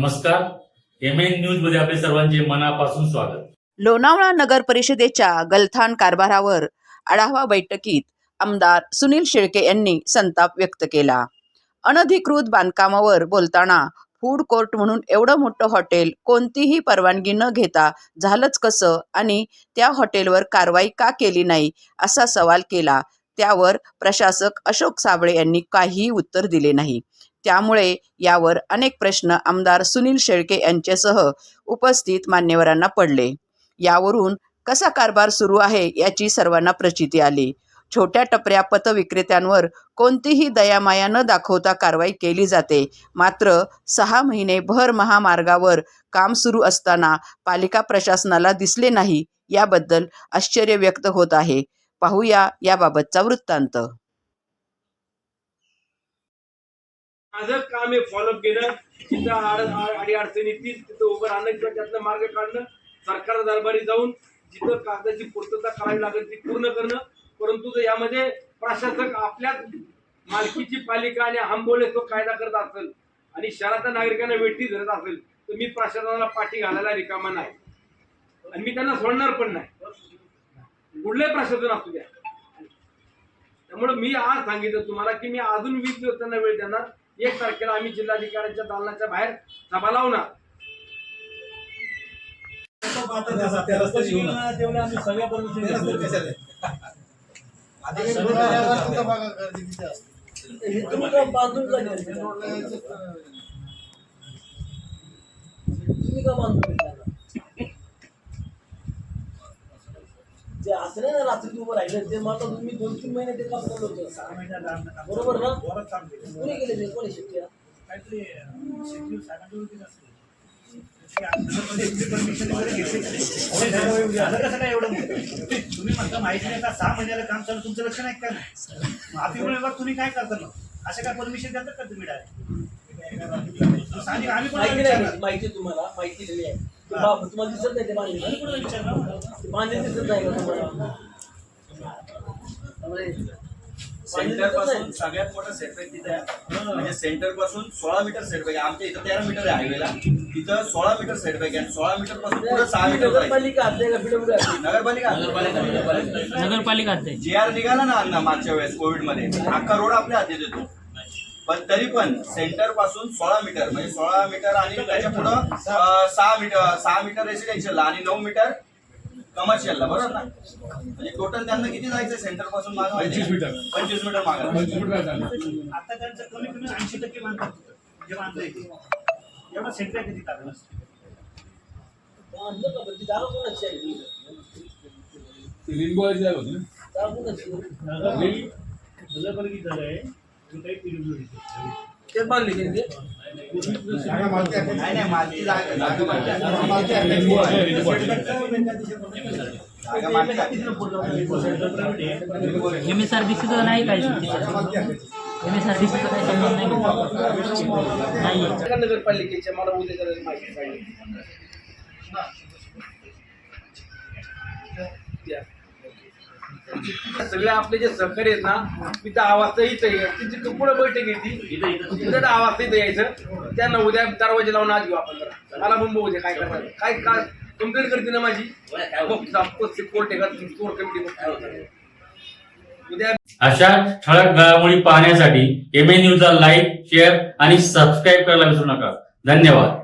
नमस्कार. M N न्यूजमध्ये आपले सर्वांचे मनापासून स्वागत. लोणावळा नगर परिषदेच्या गलथान कारभारावर आढावा बैठकीत आमदार सुनील शेळके यांनी संताप व्यक्त केला. अनधिकृत बांधकामावर बोलताना फूड कोर्ट म्हणून एवढं मोठं हॉटेल कोणतीही परवानगी न घेता झालंच कसं आणि त्या हॉटेलवर कारवाई का केली नाही असा सवाल केला. त्यावर प्रशासक अशोक साबळे यांनी काहीही उत्तर दिले नाही. त्यामुळे यावर अनेक प्रश्न आमदार सुनील शेळके यांच्यासह उपस्थित मान्यवरांना पडले. यावरून कसा कारभार सुरू आहे याची सर्वांना प्रचिती आली. छोट्या टपऱ्या पतविक्रेत्यांवर कोणतीही दयामाया न दाखवता कारवाई केली जाते. मात्र सहा महिने भर महामार्गावर काम सुरू असताना पालिका प्रशासनाला दिसले नाही याबद्दल आश्चर्य व्यक्त होत आहे. पाहूया याबाबतचा वृत्तांत. माझं काम आहे फॉलोअप घेणं तिथं आणि अडचणी येतील तिथं उभं राहणं किंवा त्यातलं मार्ग काढणं सरकार दरबारी जाऊन जिथं कागदाची पूर्तता करावी लागेल ती पूर्ण करणं. परंतु यामध्ये प्रशासक आपल्याच मालकीची पालिका आणि आंबोले तो कायदा करत असेल आणि शहरातल्या नागरिकांना वेठी धरत असेल तर मी प्रशासनाला पाठी घालायला रिकामा नाही. आणि मी त्यांना सोडणार पण नाही. कुठलंही प्रशासन असू द्या. त्यामुळे मी आज सांगितलं तुम्हाला की मी अजून वीस दिवस त्यांना वेळ देणार. एक तारखेला आम्ही जिल्हाधिकाऱ्यांच्या दालनाच्या बाहेर सभा लावणार. तुम्ही का बांधून घेतला? जे असं नाही ना रात्री उभं राहिलं. ते मला तुम्ही दोन तीन महिने ते काम करत होतं. बरोबर ना? कोणी गेले ते? कोणी शिकले तुम्ही म्हणता माहिती नाही का? सहा महिन्याला काम चालू तुमचं लक्ष नाही का? माफी विभाग तुम्ही काय करता मग? असे काय परमिशन देतात का तुम्ही डायरेक्ट माहिती तुम्हाला. माहिती दिली आहे. तुम्हाला दिसत नाही ते आम्ही पाणी. कोणाला विचारणार? ते पाणी दिसत नाही का तुम्हाला? त्यामुळे पाणी सेंटरपासून नाही. सगळ्यात मोठा सेटबॅक तिथे आहे. म्हणजे सेंटरपासून सोळा मीटर सेटबॅक आहे. आमच्या इथं तेरा मीटर आहे हायवेला तिथं सोळा मीटर सेटबॅक आहे. सोळा मीटरपासून पुढे सहा मीटर नगरपालिका? नगरपालिका नगरपालिका जी आर निघाला ना मागच्या वेळेस कोविडमध्ये. अख्खा रोड आपल्या हाती येतो. पण तरी पण सेंटरपासून सोळा मीटर म्हणजे सोळा मीटर आणि त्याच्या पुढं सहा मीटर सहा मीटर रेसिडेन्शियल आणि नऊ मीटर कमर्शियलला बरोबर ना? म्हणजे टोटल त्यांना किती जायचं सेंटरपासून मागं पंचवीस मीटर. पंचवीस मीटर मागं. आता त्यांचं कमी कमी ऐंशी टक्के बांधतात. जे येते एवढा सेंटर किती टाकलं बांधलं का? पण ती जागा कोणाची आहे? लिंबूची जागा होती ना जागा कोणाची आहे? नगरपालिकेत झालं आहे तुम्ही काही PWD चं. ते बांधली का ते? नाही नाही मालकी जागा जागा मालकी आहे. लिंबू आहे आहे. जागा मालकी आहे. एम एस आर डी सीचं नाही काय एम एस आर डी सीचं काही संबंध नाही नाही सगळ्या नगरपालिकेच्या मला उद्या जरा माहिती सांगितली द्या. सगळे आपले जे सहकारी आहेत ना मी त्या आवाजचा तिची पुढे बैठक येते. तिथं दहा वाजता इथं यायचं. त्यांना उद्या दरवाजे लावून आज घेऊ आपण जरा. मला मुंबई उद्या काय करणार. काय काय कंप्लेंट करते ना माझी? कोर्ट कोर कमिटी उद्या अशा ठळक घडामोडी पाहण्यासाठी एम ए न्यूजला लाईक शेअर आणि सबस्क्राईब करायला विसरू नका. धन्यवाद.